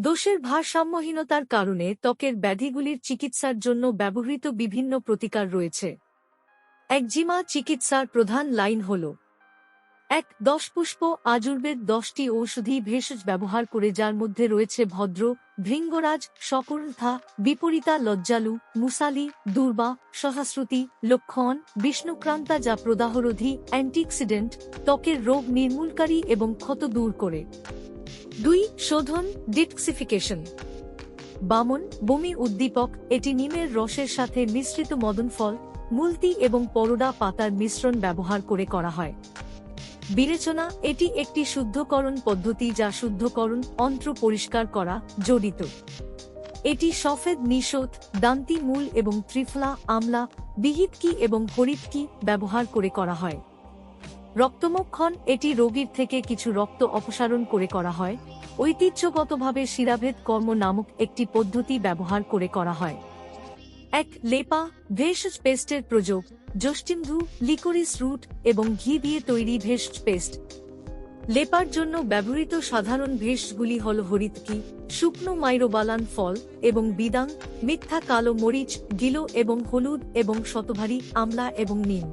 দোষের ভারসাম্যহীনতার কারণে ত্বকের ব্যাধিগুলির চিকিৎসার জন্য ব্যবহৃত বিভিন্ন প্রতিকার রয়েছে। একজিমা চিকিৎসার প্রধান লাইন হল এক, দশ পুষ্প আজুর্বেদ দশটি ঔষধি ভেষজ ব্যবহার করে যার মধ্যে রয়েছে ভদ্র, ভৃঙ্গরাজ শকুর্থা বিপরীতা লজ্জালু, মুসালি, দুর্বা, সহস্রুতি, লক্ষণ, বিষ্ণুক্রান্তা যা প্রদাহরোধী, অ্যান্টিঅক্সিডেন্ট, ত্বকের রোগ নির্মূলকারী এবং ক্ষত দূর করে। দুই শোধন, ডিটক্সিফিকেশন। বামন, বমি উদ্দীপক, এটি নিমের রসের সাথে মিশ্রিত মদন ফল, মুলতি এবং পরোডা পাতার মিশ্রণ ব্যবহার করে করা হয়। বিবেচনা, এটি একটি শুদ্ধকরণ পদ্ধতি যা শুদ্ধকরণ, অন্ত্র পরিষ্কার করা, জড়িত। এটি সফেদ নিষোধ, দান্তি মূল এবং ত্রিফলা, আমলা, বিহিতকি এবং হরিতকি ব্যবহার করে করা হয়। রক্তমক্ষণ এটি রোগীর থেকে কিছু রক্ত অপসারণ করে করা হয়। ঐতিহ্যগতভাবে শিরাভেদ কর্ম নামক একটি পদ্ধতি ব্যবহার করে করা হয়। এক, লেপা, ভেষজ পেস্টের প্রযোগ জষ্টিমধু লিকোরিস রুট এবং ঘি দিয়ে তৈরি ভেষজ পেস্ট। লেপার জন্য ব্যবহৃত সাধারণ ভেষগুলি হল হরিতকি, শুকনো মাইরোবালান ফল এবং বিদাং, মিথ্যা কালো মরিচ, গিলো এবং হলুদ এবং শতভারী, আমলা এবং নিম।